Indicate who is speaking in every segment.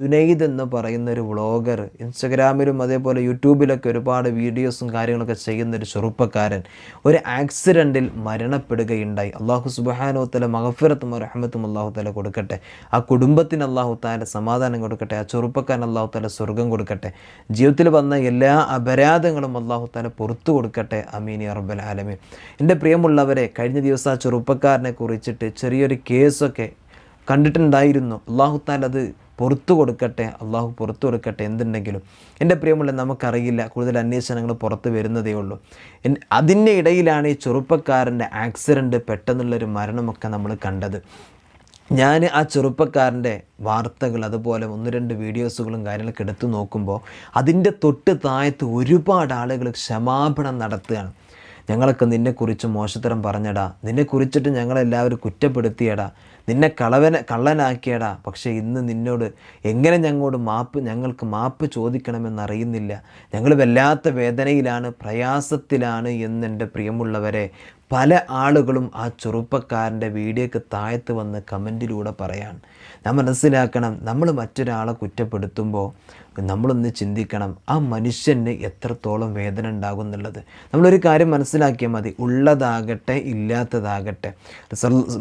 Speaker 1: ജുനൈദ് എന്ന് പറയുന്ന ഒരു വ്ളോഗർ ഇൻസ്റ്റഗ്രാമിലും അതേപോലെ യൂട്യൂബിലൊക്കെ ഒരുപാട് വീഡിയോസും കാര്യങ്ങളൊക്കെ ചെയ്യുന്ന ഒരു ചെറുപ്പക്കാരൻ ഒരു ആക്സിഡന്റിൽ മരണപ്പെടുകയുണ്ടായി. അള്ളാഹു സുബാനോത്തല മഹഫിറത്തും റഹ്മത്തും അള്ളാഹു താല കൊടുക്കട്ടെ. ആ കുടുംബത്തിന് അള്ളാഹു താല സമാധാനം കൊടുക്കട്ടെ. ആ ചെറുപ്പക്കാരൻ അള്ളാഹു താല സ്വർഗം കൊടുക്കട്ടെ. ജീവിതത്തിൽ വന്ന എല്ലാ അപരാധങ്ങളും അള്ളാഹു താല പുറത്തു കൊടുക്കട്ടെ. അമീനി അറബൽ ആലമീൻ. എന്റെ പ്രിയമുള്ളവരെ കഴിഞ്ഞ ദിവസം ആ ചെറുപ്പക്കാരനെ കുറിച്ചിട്ട് ചെറിയൊരു കേസൊക്കെ കണ്ടിട്ടുണ്ടായിരുന്നു. അള്ളാഹു താല അത് പുറത്തു കൊടുക്കട്ടെ അള്ളാഹു പുറത്തു കൊടുക്കട്ടെ എന്തുണ്ടെങ്കിലും. എന്റെ പ്രിയമുള്ള നമുക്കറിയില്ല കൂടുതൽ അന്വേഷണങ്ങൾ പുറത്ത് വരുന്നതേ ഉള്ളൂ. അതിന്റെ ഇടയിലാണ് ഈ ചെറുപ്പക്കാരന്റെ ആക്സിഡന്റ് പെട്ടെന്നുള്ളൊരു മരണമൊക്കെ നമ്മൾ കണ്ടത്. ഞാൻ ആ ചെറുപ്പക്കാരന്റെ വാർത്തകൾ അതുപോലെ ഒന്ന് രണ്ട് വീഡിയോസുകളും കാര്യങ്ങളൊക്കെ എടുത്തു നോക്കുമ്പോൾ അതിന്റെ തൊട്ട് താഴത്ത് ഒരുപാട് ആളുകൾ ക്ഷമാപണം നടത്തുകയാണ്. ഞങ്ങളൊക്കെ നിന്നെക്കുറിച്ച് മോശത്തരം പറഞ്ഞടാ നിന്നെക്കുറിച്ചിട്ട് ഞങ്ങളെല്ലാവരും കുറ്റപ്പെടുത്തിയടാ നിന്നെ കളവന കള്ളനാക്കിയടാ. പക്ഷേ ഇന്ന് നിന്നോട് എങ്ങനെ ഞങ്ങളോട് മാപ്പ് ഞങ്ങൾക്ക് മാപ്പ് ചോദിക്കണമെന്നറിയുന്നില്ല ഞങ്ങൾ വല്ലാത്ത വേദനയിലാണ് പ്രയാസത്തിലാണ് എന്നെന്റെ പ്രിയമുള്ളവരെ പല ആളുകളും ആ ചെറുപ്പക്കാരന്റെ വീഡിയോക്ക് താഴത്ത് വന്ന് കമന്റിലൂടെ പറയാൻ നാം മനസ്സിലാക്കണം നമ്മൾ മറ്റൊരാളെ കുറ്റപ്പെടുത്തുമ്പോൾ നമ്മളൊന്ന് ചിന്തിക്കണം ആ മനുഷ്യന് എത്രത്തോളം വേദന ഉണ്ടാകും എന്നുള്ളത്. നമ്മളൊരു കാര്യം മനസ്സിലാക്കിയാൽ മതി ഉള്ളതാകട്ടെ ഇല്ലാത്തതാകട്ടെ.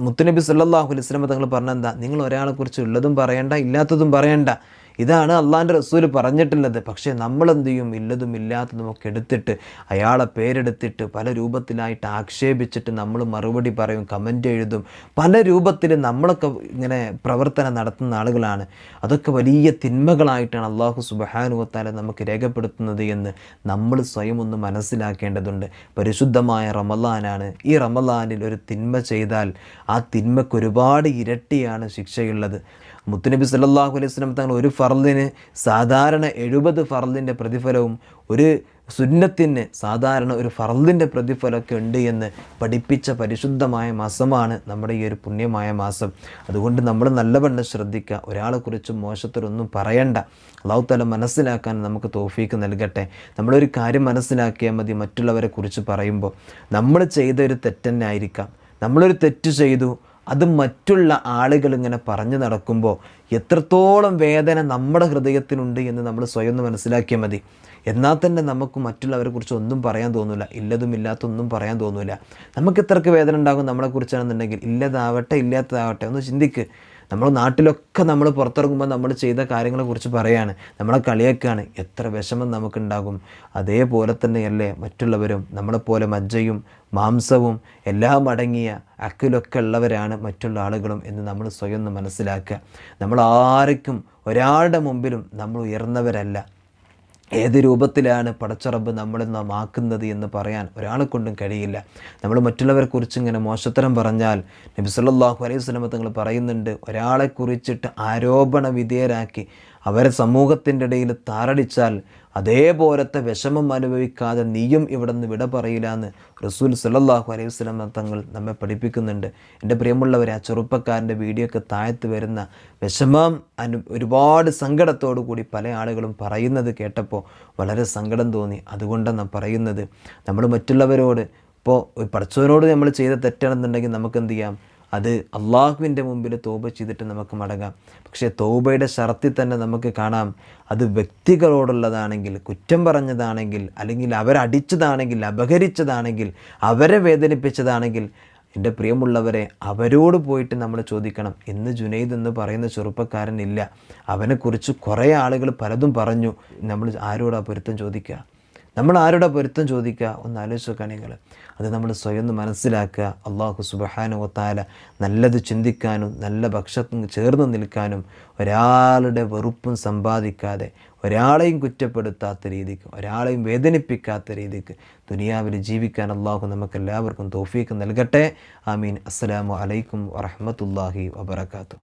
Speaker 1: മുത്തുനബി സല്ലല്ലാഹു അലൈഹി തങ്ങൾ പറഞ്ഞെന്താ നിങ്ങൾ ഒരാളെക്കുറിച്ച് ഉള്ളതും പറയണ്ട ഇല്ലാത്തതും പറയണ്ട. ഇതാണ് അള്ളാന്റെ റസൂൽ പറഞ്ഞിട്ടുള്ളത്. പക്ഷേ നമ്മളെന്ത് ചെയ്യും ഇല്ലതും ഇല്ലാത്തതും ഒക്കെ എടുത്തിട്ട് അയാളെ പേരെടുത്തിട്ട് പല രൂപത്തിലായിട്ട് ആക്ഷേപിച്ചിട്ട് നമ്മൾ മറുപടി പറയും കമന്റ് എഴുതും. പല രൂപത്തിൽ നമ്മളൊക്കെ ഇങ്ങനെ പ്രവർത്തനം നടത്തുന്ന ആളുകളാണ്. അതൊക്കെ വലിയ തിന്മകളായിട്ടാണ് അള്ളാഹു സുബഹാനുവത്താല നമുക്ക് രേഖപ്പെടുത്തുന്നത് എന്ന് നമ്മൾ സ്വയം ഒന്ന് മനസ്സിലാക്കേണ്ടതുണ്ട്. പരിശുദ്ധമായ റമലാനാണ് ഈ റമലാനിൽ ഒരു തിന്മ ചെയ്താൽ ആ തിന്മയ്ക്ക് ഒരുപാട് ഇരട്ടിയാണ് ശിക്ഷയുള്ളത്. മുത്തുനബി സല്ലാഹു അലൈഹി വസല്ലം തങ്ങൾ ഒരു ഫർദിന് സാധാരണ എഴുപത് ഫർദിന്റെ പ്രതിഫലവും ഒരു സുന്നത്തിന് സാധാരണ ഒരു ഫർദിന്റെ പ്രതിഫലമൊക്കെ ഉണ്ട് എന്ന് പഠിപ്പിച്ച പരിശുദ്ധമായ മാസമാണ് നമ്മുടെ ഈ ഒരു പുണ്യമായ മാസം. അതുകൊണ്ട് നമ്മൾ നല്ലവണ്ണം ശ്രദ്ധിക്കുക. ഒരാളെക്കുറിച്ച് മോശത്തിലൊന്നും പറയണ്ട. അള്ളാഹുത്തല തല മനസ്സിലാക്കാൻ നമുക്ക് തോഫീക്ക് നൽകട്ടെ. നമ്മളൊരു കാര്യം മനസ്സിലാക്കിയാൽ മതി മറ്റുള്ളവരെ കുറിച്ച് പറയുമ്പോൾ. നമ്മൾ ചെയ്ത ഒരു തെറ്റന്നെ ആയിരിക്കാം. നമ്മളൊരു തെറ്റ് ചെയ്തു അത് മറ്റുള്ള ആളുകൾ ഇങ്ങനെ പറഞ്ഞു നടക്കുമ്പോൾ എത്രത്തോളം വേദന നമ്മുടെ ഹൃദയത്തിനുണ്ട് എന്ന് നമ്മൾ സ്വയം മനസ്സിലാക്കിയാൽ മതി. എന്നാൽ തന്നെ നമുക്ക് മറ്റുള്ളവരെ കുറിച്ച് ഒന്നും പറയാൻ തോന്നില്ല ഇല്ലതും ഇല്ലാത്തൊന്നും പറയാൻ തോന്നില്ല നമുക്ക് ഇത്രക്ക് വേദന ഉണ്ടാകും നമ്മളെക്കുറിച്ചാണെന്നുണ്ടെങ്കിൽ ഇല്ലതാവട്ടെ ഇല്ലാത്തതാവട്ടെ ഒന്ന് ചിന്തിക്ക്. നമ്മൾ നാട്ടിലൊക്കെ നമ്മൾ പുറത്തിറങ്ങുമ്പോൾ നമ്മൾ ചെയ്ത കാര്യങ്ങളെക്കുറിച്ച് പറയാണ്. നമ്മളെ കളിയൊക്കെയാണ്. എത്ര വിഷമം നമുക്കുണ്ടാകും. അതേപോലെ തന്നെയല്ലേ മറ്റുള്ളവരും നമ്മളെപ്പോലെ മജ്ജയും മാംസവും എല്ലാം അടങ്ങിയ അക്കിലൊക്കെ ഉള്ളവരാണ് മറ്റുള്ള ആളുകളും എന്ന് നമ്മൾ സ്വയം ഒന്ന് മനസ്സിലാക്കുക. നമ്മൾ ആർക്കും ഒരാളുടെ മുമ്പിലും നമ്മൾ ഉയർന്നവരല്ല. ഏത് രൂപത്തിലാണ് പടച്ചറബ് നമ്മളെ നാം ആക്കുന്നത് എന്ന് പറയാൻ ഒരാളെ കൊണ്ടും കഴിയില്ല. നമ്മൾ മറ്റുള്ളവരെ കുറിച്ച് ഇങ്ങനെ മോശത്തരം പറഞ്ഞാൽ നബി സല്ലല്ലാഹു അലൈഹി വസല്ലം തങ്ങൾ പറയുന്നുണ്ട് ഒരാളെ കുറിച്ചിട്ട് ആരോപണ വിധേയരാക്കി അവരെ സമൂഹത്തിന്റെ ഇടയിൽ താറടിച്ചാൽ അതേപോലത്തെ വിഷമം അനുഭവിക്കാതെ നീയും ഇവിടെ നിന്ന് വിട പറയില്ല എന്ന് റസൂൽ സല്ലല്ലാഹു അലൈഹി വസല്ലം തങ്ങൾ നമ്മെ പഠിപ്പിക്കുന്നുണ്ട്. എന്റെ പ്രിയമുള്ളവരെ ആ ചെറുപ്പക്കാരന്റെ വീഡിയോ ഒക്കെ താഴത്ത് വരുന്ന വിഷമം അനു ഒരുപാട് സങ്കടത്തോടു കൂടി പല ആളുകളും പറയുന്നത് കേട്ടപ്പോൾ വളരെ സങ്കടം തോന്നി. അതുകൊണ്ടാണ് പറയുന്നത്. നമ്മൾ മറ്റുള്ളവരോട് ഇപ്പോൾ പഠിച്ചവരോട് നമ്മൾ ചെയ്ത തെറ്റാണെന്നുണ്ടെങ്കിൽ നമുക്ക് എന്ത് ചെയ്യാം? അത് അള്ളാഹുവിന്റെ മുമ്പിൽ തോപ ചെയ്തിട്ട് നമുക്ക് മടങ്ങാം. പക്ഷേ തോബയുടെ ഷർത്തിൽ തന്നെ നമുക്ക് കാണാം. അത് വ്യക്തികളോടുള്ളതാണെങ്കിൽ കുറ്റം പറഞ്ഞതാണെങ്കിൽ അല്ലെങ്കിൽ അവരടിച്ചതാണെങ്കിൽ അപഹരിച്ചതാണെങ്കിൽ അവരെ വേദനിപ്പിച്ചതാണെങ്കിൽ എന്റെ പ്രിയമുള്ളവരെ അവരോട് പോയിട്ട് നമ്മൾ ചോദിക്കണം ഇന്ന് ജുനൈദ് എന്ന് പറയുന്ന ചെറുപ്പക്കാരനില്ല അവനെക്കുറിച്ച് കുറേ ആളുകൾ പലതും പറഞ്ഞു. നമ്മൾ ആരോടാ പൊരുത്തം ചോദിക്കുക? നമ്മൾ ആരുടെ പൊരുത്തം ചോദിക്കുക? ഒന്ന് ആലോചിച്ച് നോക്കുക നിങ്ങൾ അത് നമ്മൾ സ്വയം ഒന്ന് മനസ്സിലാക്കുക. അള്ളാഹു സുബഹാനു ഒത്താല നല്ലത് ചിന്തിക്കാനും നല്ല ഭക്ഷണത്തിന് ചേർന്ന് നിൽക്കാനും ഒരാളുടെ വെറുപ്പും സമ്പാദിക്കാതെ ഒരാളെയും കുറ്റപ്പെടുത്താത്ത രീതിക്ക് ഒരാളെയും വേദനിപ്പിക്കാത്ത രീതിക്ക് ദുനിയാവിൽ ജീവിക്കാൻ അള്ളാഹു നമുക്ക് എല്ലാവർക്കും തോഫീക്ക് നൽകട്ടെ. ആമീൻ. അസ്സലാമു അലൈക്കും വറഹമത്തല്ലാഹി വബർക്കാത്തു